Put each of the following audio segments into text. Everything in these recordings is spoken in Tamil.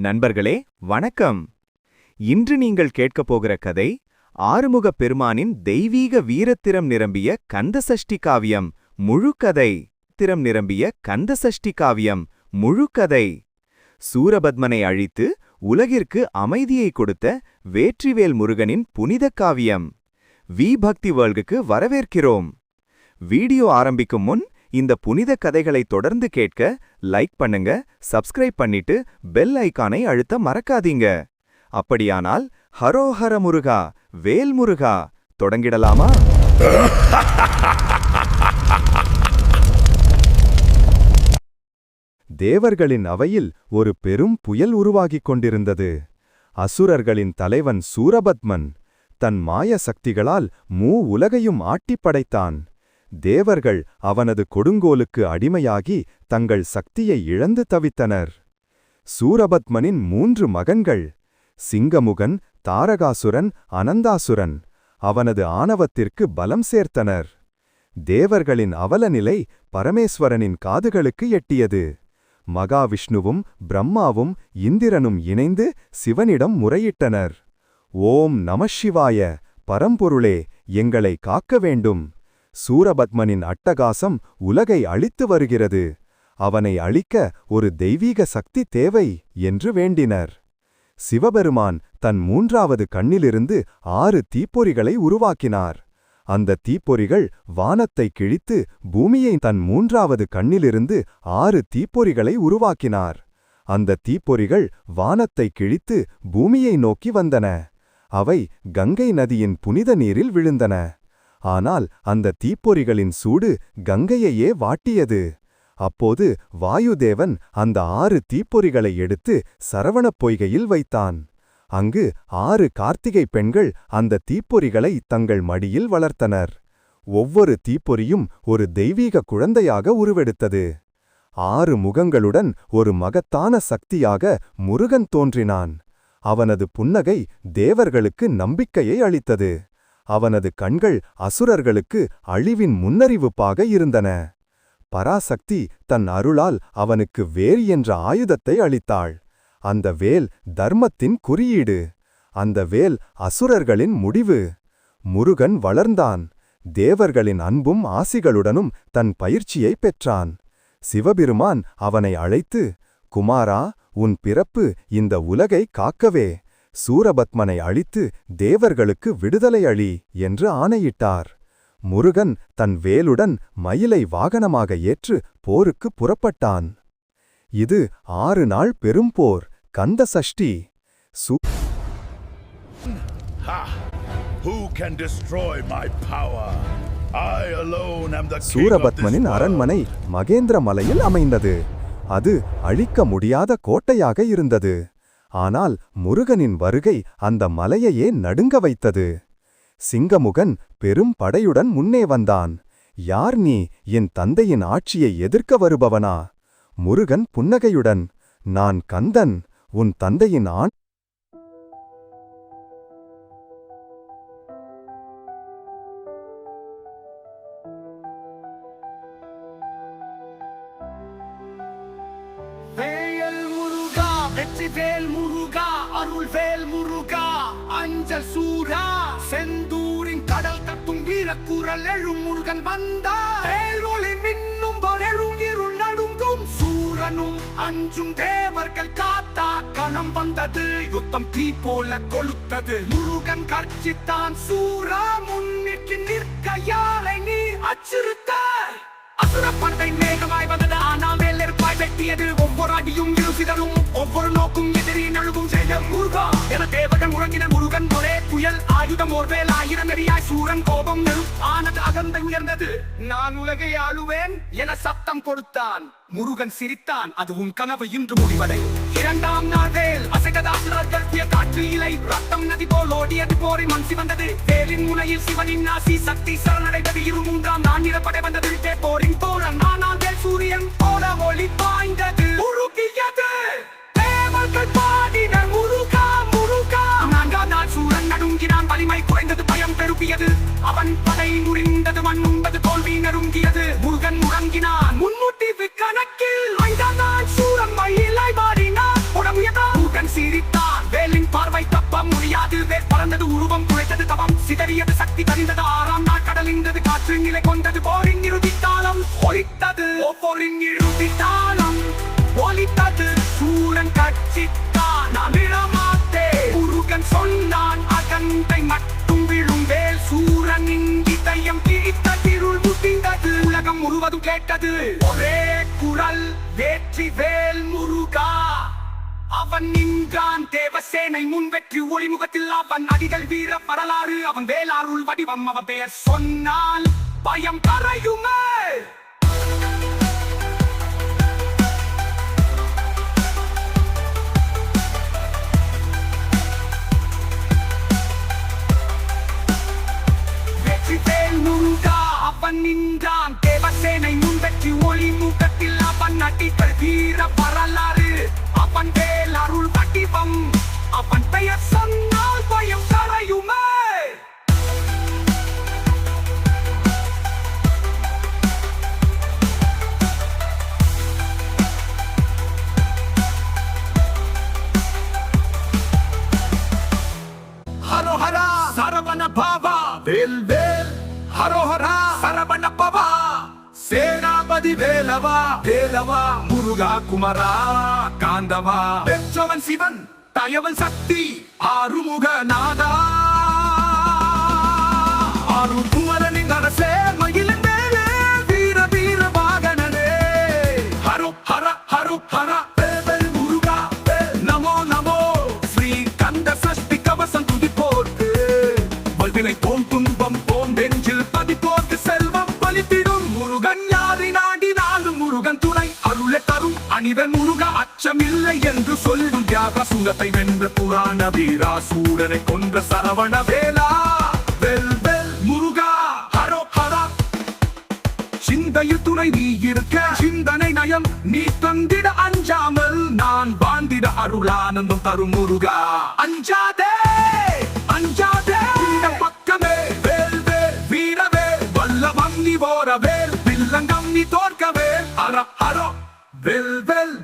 நண்பர்களே வணக்கம். இன்று நீங்கள் கேட்கப் போகிற கதை ஆறுமுகப் பெருமானின் தெய்வீக வீரத்திறம் நிரம்பிய கந்தசஷ்டி காவியம் முழுக்கதை. கதை திறம் நிரம்பிய கந்தசஷ்டி காவியம் முழுக்கதை. கதை சூரபத்மனை அழித்து உலகிற்கு அமைதியை கொடுத்த வேற்றிவேல் முருகனின் புனித காவியம். வி பக்தி வேர்ல்டுக்கு வரவேற்கிறோம். வீடியோ ஆரம்பிக்கும் முன் இந்த புனித கதைகளை தொடர்ந்து கேட்க லைக் பண்ணுங்க சப்ஸ்கிரைப் பண்ணிட்டு பெல் ஐக்கானை அழுத்த மறக்காதீங்க. அப்படியானால் ஹரோஹர முருகா வேல் முருகா தொடங்கிடலாமா? தேவர்களின் அவையில் ஒரு பெரும் புயல் உருவாகிக் கொண்டிருந்தது. அசுரர்களின் தலைவன் சூரபத்மன் தன் மாய சக்திகளால் மூ உலகையும் ஆட்டிப் படைத்தான் தேவர்கள் அவனது கொடுங்கோலுக்கு அடிமையாகி தங்கள் சக்தியை இழந்து தவித்தனர். சூரபத்மனின் மூன்று மகன்கள் சிங்கமுகன் தாரகாசுரன் அனந்தாசுரன் அவனது ஆணவத்திற்கு பலம் சேர்த்தனர். தேவர்களின் அவலநிலை பரமேஸ்வரனின் காதுகளுக்கு எட்டியது. மகாவிஷ்ணுவும் பிரம்மாவும் இந்திரனும் இணைந்து சிவனிடம் முறையிட்டனர். ஓம் நமசிவாய பரம்பொருளே எங்களை காக்க வேண்டும். சூரபத்மனின் அட்டகாசம் உலகை அழித்து வருகிறது. அவனை அழிக்க ஒரு தெய்வீக சக்தி தேவை என்று வேண்டினர். சிவபெருமான் தன் மூன்றாவது கண்ணிலிருந்து ஆறு தீப்பொறிகளை உருவாக்கினார். அந்த தீப்பொறிகள் வானத்தை கிழித்து பூமியை தன் மூன்றாவது கண்ணிலிருந்து ஆறு தீப்பொறிகளை உருவாக்கினார். அந்த தீப்பொறிகள் வானத்தை கிழித்து பூமியை நோக்கி வந்தன. அவை கங்கை நதியின் புனித நீரில் விழுந்தன. ஆனால் அந்த தீப்பொறிகளின் சூடு கங்கையையே வாட்டியது. அப்போது வாயுதேவன் அந்த ஆறு தீப்பொறிகளை எடுத்து சரவணப் பொய்கையில் வைத்தான். அங்கு ஆறு கார்த்திகை பெண்கள் அந்த தீப்பொறிகளை தங்கள் மடியில் வளர்த்தனர். ஒவ்வொரு தீப்பொறியும் ஒரு தெய்வீக குழந்தையாக உருவெடுத்தது. ஆறு முகங்களுடன் ஒரு மகத்தான சக்தியாக முருகன் தோன்றினான். அவனது புன்னகை தேவர்களுக்கு நம்பிக்கையை அளித்தது. அவனது கண்கள் அசுரர்களுக்கு அழிவின் முன்னறிவிப்பாக இருந்தன. பராசக்தி தன் அருளால் அவனுக்கு வேல் என்ற ஆயுதத்தை அளித்தாள். அந்த வேல் தர்மத்தின் குறியீடு. அந்த வேல் அசுரர்களின் முடிவு. முருகன் வளர்ந்தான். தேவர்களின் அன்பும் ஆசிகளுடனும் தன் பயிற்சியை பெற்றான். சிவபெருமான் அவனை அழைத்து குமாரா உன் பிறப்பு இந்த உலகை காக்கவே. சூரபத்மனை அழித்து தேவர்களுக்கு விடுதலை அளி என்று ஆணையிட்டார். முருகன் தன் வேலுடன் மயிலை வாகனமாக ஏற்று போருக்கு புறப்பட்டான். இது ஆறு நாள் பெரும் போர் கந்த சஷ்டி. சூ சூரபத்மனின். அரண்மனை மகேந்திர மலையில் அமைந்தது. அது அழிக்க முடியாத கோட்டையாக இருந்தது. ஆனால் முருகனின் வருகை அந்த மலையையே நடுங்க வைத்தது. சிங்கமுகன் பெரும் படையுடன் முன்னே வந்தான். யார் நீ? என் தந்தையின் ஆட்சியை எதிர்க்க வருபவனா? முருகன் புன்னகையுடன் நான் கந்தன். உன் தந்தையின் ஆண் வெற்றி வேல் முருகா அருள் வேல் முருகா. அஞ்சல் சூரா செந்தூரின் கடல் கட்டும் வீரக்குரல் எழும் முருகன் வந்தா. வேல்வொளி மின்னும் எழும் இருள் நடுங்கும். சூரனும் அஞ்சும் தேவர்கள் காத்தா. கணம் வந்தது யுத்தம் தீ போல கொளுத்தது. முருகன் கர்ச்சித்தான் சூரா முன்னிட்டு நிற்க யாரை நீ அச்சுறுத்த? அசுர பண்டை மேகமாய் வந்தது ஆனால் வேலெருப்பாய் வெட்டியது. ஒவ்வொரு அடியும் இருசிதரும் ஒவ்வொரு நோக்கும் எதிரி நழுவும் செய்த முருகா என தேவகன் உறங்கின முருகன் ஒரே புயல் ஆயுதம் ஓர்வேல் ஆயிரம் எரியாய் சூரன் கோபம் நெரு ஆனது அகந்தை உயர்ந்தது நான் உலகை ஆளுவேன் என சத்தம் கொடுத்தான். முருகன் சிரித்தான் அது உன் கனவு இன்று முடிவடை. இரண்டாம் நாள் வேல் அசைகதாசுரர்கள் காற்று இலை. ரத்தம் நதி போல் ஓடியது போரை மண் சிவந்தது. வேலின் முனையில் சிவனின் நாசி சக்தி சரணடைந்தது. இரு மூன்றாம் நான் நிறப்படை வந்தது. போரின் போரன் ஆனால் சூரியன் போல ஒளி பாய்ந்தது. உருகியது. சிதறியது சக்தி கரிந்தது ஆறாம் நாள் கடலிந்தது காற்று நிலை கொண்டது. போரின் இறுதி தாளம் ஒலித்தது போரின் இறுதி தாளம் ஒலித்தது சூரன் கட்சித்தான் அமிழமாத்தே முருகன் சொன்னான் அகந்தை மட்டும் விழும் வேல். சூரனின் இதயம் கிழித்த திருள் முட்டிந்தது. உலகம் முழுவதும் கேட்டது. ஒரே குரல் வேற்றி வேல் முருகா. அவன் நின்றான். தேவசேனை முன் வெற்றி ஒளிமுகத்தில் அவன் அடிகள் வீர வரலாறு. அவன் வேளாருள் வடிவம் அவன் பெயர் சொன்னால் பயம் கரையுமே. வெற்றி வேல் முருகா அவன் நின் சரவண பாபா வேல் வேல் ஹரோஹரா சரவண பவா சேனாபதி வேலவா வேலவா முருகா குமரா காந்தவா. பெற்றவன் சிவன் தயவன் சக்தி ஆறுமுக நாதா ஆறு குமரனின் அரசே புராண வீரா சூரனை கொன்ற சரவண வேலா. வெல் வெல் முருகா ஹரோ ஹரா. சிந்தையில் துணை நீ இருக்க சிந்தனை நயம் நீ தந்திட அஞ்சாமல் நான் வாழ்ந்திட அருளானந்தம் தரும் முருகா. அஞ்சாதே அஞ்சாதே இந்த பக்கமே. வேல் வேல் வீரவே வல்லவம் நீ போரவேல் வில்லங்கம் நீ தோற்கவே. ஹர ஹரோ. வெல் வெல்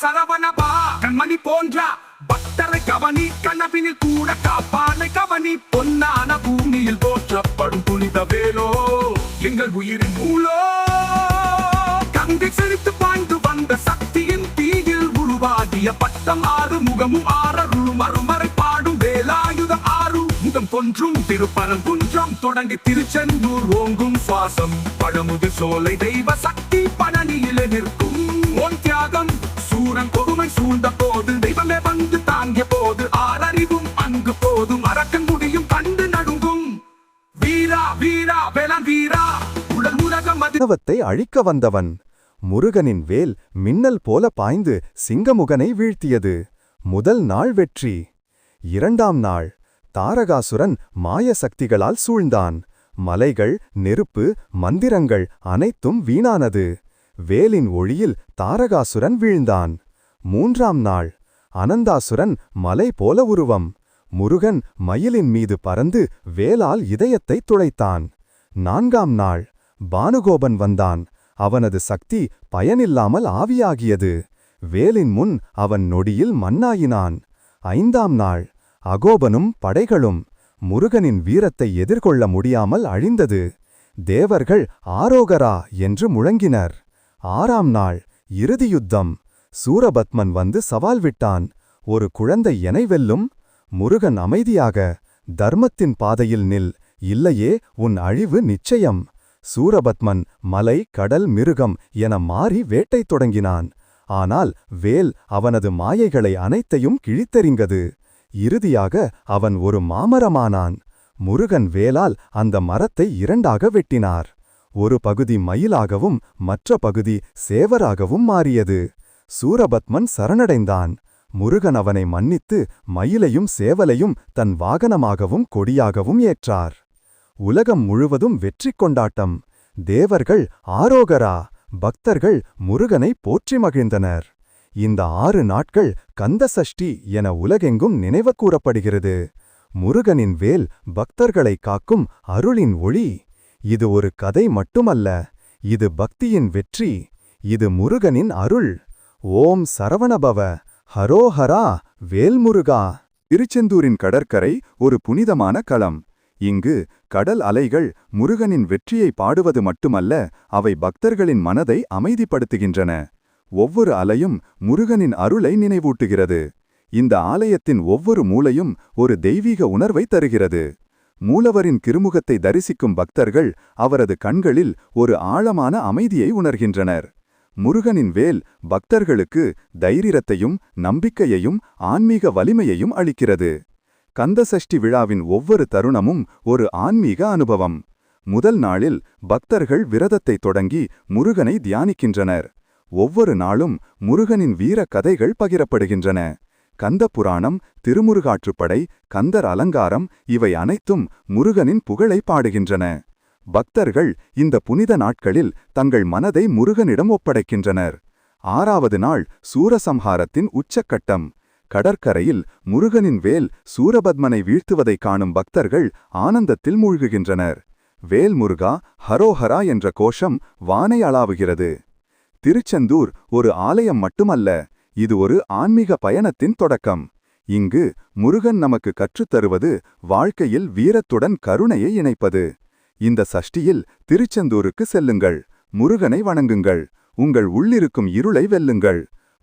சரவணபா கண்மணி போன்ற பக்தரை கவனி கனவினில் கூட காப்பானை கவனி பொன்னான பூமியில் போற்றப்படும் புனித வேலோ எங்கள் உயிரின் மூலோ. கங்கை செழித்து பாய்ந்து வந்த சக்தியின் தீயில் உருவாகிய பட்டம் ஆறு முகமும் ஆறருளும் அருமறை பாடும் வேலாயுதம் ஆறு. முகம் கொன்றும் திருப்பரங்குன்றம் தொடங்கி திருச்செந்தூர் ஓங்கும் சுவாசம். பழமுது சோலை தெய்வ சக்தி உலகம் அழிக்க வந்தவன். முருகனின் வேல் மின்னல் போல பாய்ந்து சிங்கமுகனை வீழ்த்தியது. முதல் நாள் வெற்றி. இரண்டாம் நாள். தாரகாசுரன் மாய சக்திகளால் சூழ்ந்தான். மலைகள் நெருப்பு மந்திரங்கள் அனைத்தும் வீணானது. வேலின் ஒளியில் தாரகாசுரன் வீழ்ந்தான். மூன்றாம் நாள். அனந்தாசுரன் மலை போல உருவம். முருகன் மயிலின் மீது பறந்து வேலால் இதயத்தை துளைத்தான் நான்காம் நாள். பானுகோபன் வந்தான். அவனது சக்தி பயனில்லாமல் ஆவியாகியது. வேலின் முன் அவன் நொடியில் மண்ணாயினான். ஐந்தாம் நாள் அகோபனும் படைகளும் முருகனின் வீரத்தை எதிர்கொள்ள முடியாமல் அழிந்தது. தேவர்கள் ஆரோகரா என்று முழங்கினர். ஆறாம் நாள் இறுதியுத்தம். சூரபத்மன் வந்து சவால் விட்டான். ஒரு குழந்தை எனை வெல்லும். முருகன் அமைதியாக தர்மத்தின் பாதையில் நில். இல்லையே உன் அழிவு நிச்சயம். சூரபத்மன் மலை கடல் மிருகம் என மாறி வேட்டை தொடங்கினான். ஆனால் வேல் அவனது மாயைகளை அனைத்தையும் கிழித்தெறிந்தது. இறுதியாக அவன் ஒரு மாமரமானான். முருகன் வேலால் அந்த மரத்தை இரண்டாக வெட்டினார். ஒரு பகுதி மயிலாகவும் மற்ற பகுதி சேவராகவும் மாறியது. சூரபத்மன் சரணடைந்தான். முருகன் அவனை மன்னித்து மயிலையும் சேவலையும் தன் வாகனமாகவும் கொடியாகவும் ஏற்றார். உலகம் முழுவதும் வெற்றி கொண்டாட்டம். தேவர்கள் ஆரோகரா பக்தர்கள் முருகனை போற்றி மகிழ்ந்தனர். இந்த ஆறு நாட்கள் கந்த சஷ்டி என உலகெங்கும் நினைவு கூறப்படுகிறது முருகனின் வேல் பக்தர்களை காக்கும் அருளின் ஒளி. இது ஒரு கதை மட்டுமல்ல. இது பக்தியின் வெற்றி. இது முருகனின் அருள். ஓம் சரவணபவ. ஹரோஹரா வேல்முருகா. திருச்செந்தூரின் கடற்கரை ஒரு புனிதமான களம். இங்கு கடல் அலைகள் முருகனின் வெற்றியை பாடுவது மட்டுமல்ல அவை பக்தர்களின் மனதை அமைதிப்படுத்துகின்றன. ஒவ்வொரு அலையும் முருகனின் அருளை நினைவூட்டுகிறது. இந்த ஆலயத்தின் ஒவ்வொரு மூலையும் ஒரு தெய்வீக உணர்வை தருகிறது. மூலவரின் திருமுகத்தை தரிசிக்கும் பக்தர்கள் அவரது கண்களில் ஒரு ஆழமான அமைதியை உணர்கின்றனர். முருகனின் வேல் பக்தர்களுக்கு தைரியத்தையும் நம்பிக்கையையும் ஆன்மீக வலிமையையும் அளிக்கிறது. கந்தசஷ்டி விழாவின் ஒவ்வொரு தருணமும் ஒரு ஆன்மீக அனுபவம். முதல் நாளில் பக்தர்கள் விரதத்தை தொடங்கி முருகனை தியானிக்கின்றனர். ஒவ்வொரு நாளும் முருகனின் வீர கதைகள் பகிரப்படுகின்றன. கந்த புராணம் திருமுருகாற்றுப்படை கந்தர் அலங்காரம் இவை அனைத்தும் முருகனின் புகழை பாடுகின்றன. பக்தர்கள் இந்த புனித நாட்களில் தங்கள் மனதை முருகனிடம் ஒப்படைக்கின்றனர். ஆறாவது நாள் சூரசம்ஹாரத்தின் உச்சக்கட்டம். கடற்கரையில் முருகனின் வேல் சூரபத்மனை வீழ்த்துவதைக் காணும் பக்தர்கள் ஆனந்தத்தில் மூழ்குகின்றனர். வேல் முருகா ஹரோஹரா என்ற கோஷம் வானை அளாவுகிறது. திருச்செந்தூர் ஒரு ஆலயம் மட்டுமல்ல இது ஒரு ஆன்மீக பயணத்தின் தொடக்கம். இங்கு முருகன் நமக்கு கற்றுத்தருவது வாழ்க்கையில் வீரத்துடன் கருணையை இணைப்பது. இந்த சஷ்டியில் திருச்செந்தூருக்கு செல்லுங்கள் முருகனை வணங்குங்கள் உங்கள் உள்ளிருக்கும் இருளை வெல்லுங்கள்.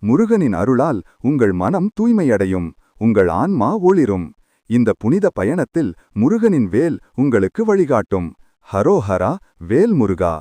முருகனின் அருளால் உங்கள் மனம் தூய்மையடையும் உங்கள் ஆன்மா ஒளிரும். இந்த புனித பயணத்தில் முருகனின் வேல் உங்களுக்கு வழிகாட்டும். ஹரோஹரா வேல் முருகா